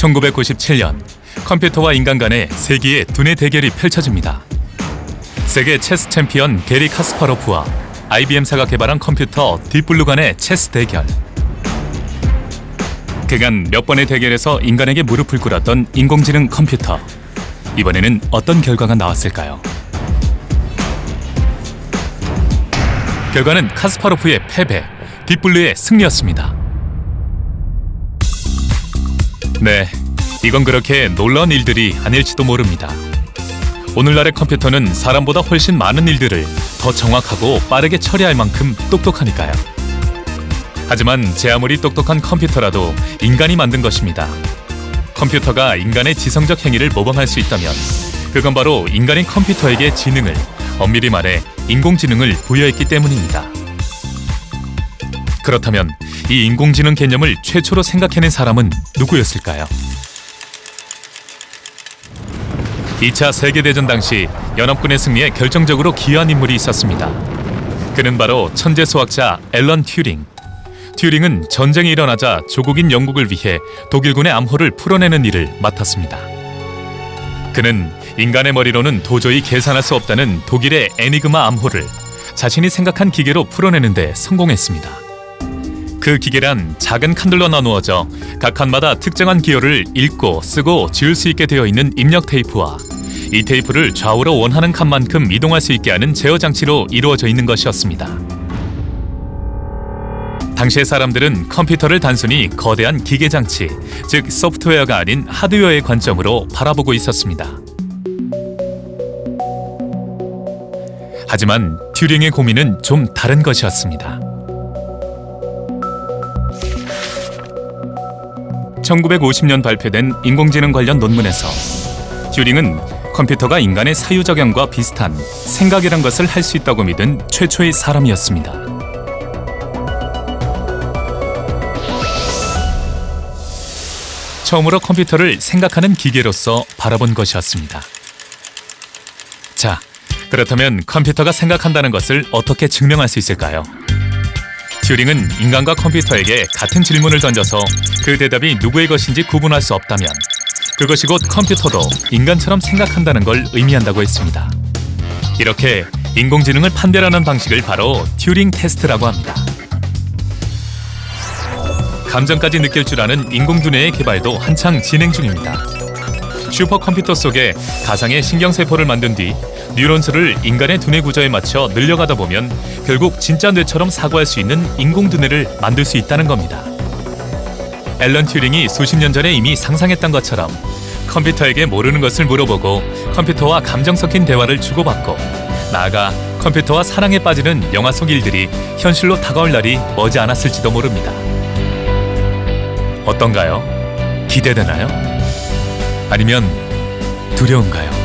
1997년 컴퓨터와 인간 간의 세기의 두뇌 대결이 펼쳐집니다. 세계 체스 챔피언 게리 카스파로프와 IBM사가 개발한 컴퓨터 딥블루 간의 체스 대결. 그간 몇 번의 대결에서 인간에게 무릎을 꿇었던 인공지능 컴퓨터. 이번에는 어떤 결과가 나왔을까요? 결과는 카스파로프의 패배, 딥블루의 승리였습니다. 네, 이건 그렇게 놀라운 일들이 아닐지도 모릅니다. 오늘날의 컴퓨터는 사람보다 훨씬 많은 일들을 더 정확하고 빠르게 처리할 만큼 똑똑하니까요. 하지만 제 아무리 똑똑한 컴퓨터라도 인간이 만든 것입니다. 컴퓨터가 인간의 지성적 행위를 모방할 수 있다면 그건 바로 인간인 컴퓨터에게 지능을 엄밀히 말해 인공지능을 부여했기 때문입니다. 그렇다면 이 인공지능 개념을 최초로 생각해낸 사람은 누구였을까요? 2차 세계대전 당시 연합군의 승리에 결정적으로 기여한 인물이 있었습니다. 그는 바로 천재 수학자 앨런 튜링. 튜링은 전쟁이 일어나자 조국인 영국을 위해 독일군의 암호를 풀어내는 일을 맡았습니다. 그는 인간의 머리로는 도저히 계산할 수 없다는 독일의 애니그마 암호를 자신이 생각한 기계로 풀어내는데 성공했습니다. 그 기계란 작은 칸들로 나누어져 각 칸마다 특정한 기호를 읽고 쓰고 지울 수 있게 되어 있는 입력 테이프와 이 테이프를 좌우로 원하는 칸만큼 이동할 수 있게 하는 제어 장치로 이루어져 있는 것이었습니다. 당시의 사람들은 컴퓨터를 단순히 거대한 기계 장치, 즉 소프트웨어가 아닌 하드웨어의 관점으로 바라보고 있었습니다. 하지만 튜링의 고민은 좀 다른 것이었습니다. 1950년 발표된 인공지능 관련 논문에서 튜링은 컴퓨터가 인간의 사유적용과 비슷한 생각이란 것을 할 수 있다고 믿은 최초의 사람이었습니다. 처음으로 컴퓨터를 생각하는 기계로서 바라본 것이었습니다. 자, 그렇다면 컴퓨터가 생각한다는 것을 어떻게 증명할 수 있을까요? 튜링은 인간과 컴퓨터에게 같은 질문을 던져서 그 대답이 누구의 것인지 구분할 수 없다면 그것이 곧 컴퓨터도 인간처럼 생각한다는 걸 의미한다고 했습니다. 이렇게 인공지능을 판별하는 방식을 바로 튜링 테스트라고 합니다. 감정까지 느낄 줄 아는 인공두뇌의 개발도 한창 진행 중입니다. 슈퍼컴퓨터 속에 가상의 신경세포를 만든 뒤 뉴런수를 인간의 두뇌 구조에 맞춰 늘려가다 보면 결국 진짜 뇌처럼 사고할 수 있는 인공 두뇌를 만들 수 있다는 겁니다. 앨런 튜링이 수십 년 전에 이미 상상했던 것처럼 컴퓨터에게 모르는 것을 물어보고 컴퓨터와 감정 섞인 대화를 주고받고 나아가 컴퓨터와 사랑에 빠지는 영화 속 일들이 현실로 다가올 날이 머지 않았을지도 모릅니다. 어떤가요? 기대되나요? 아니면 두려운가요?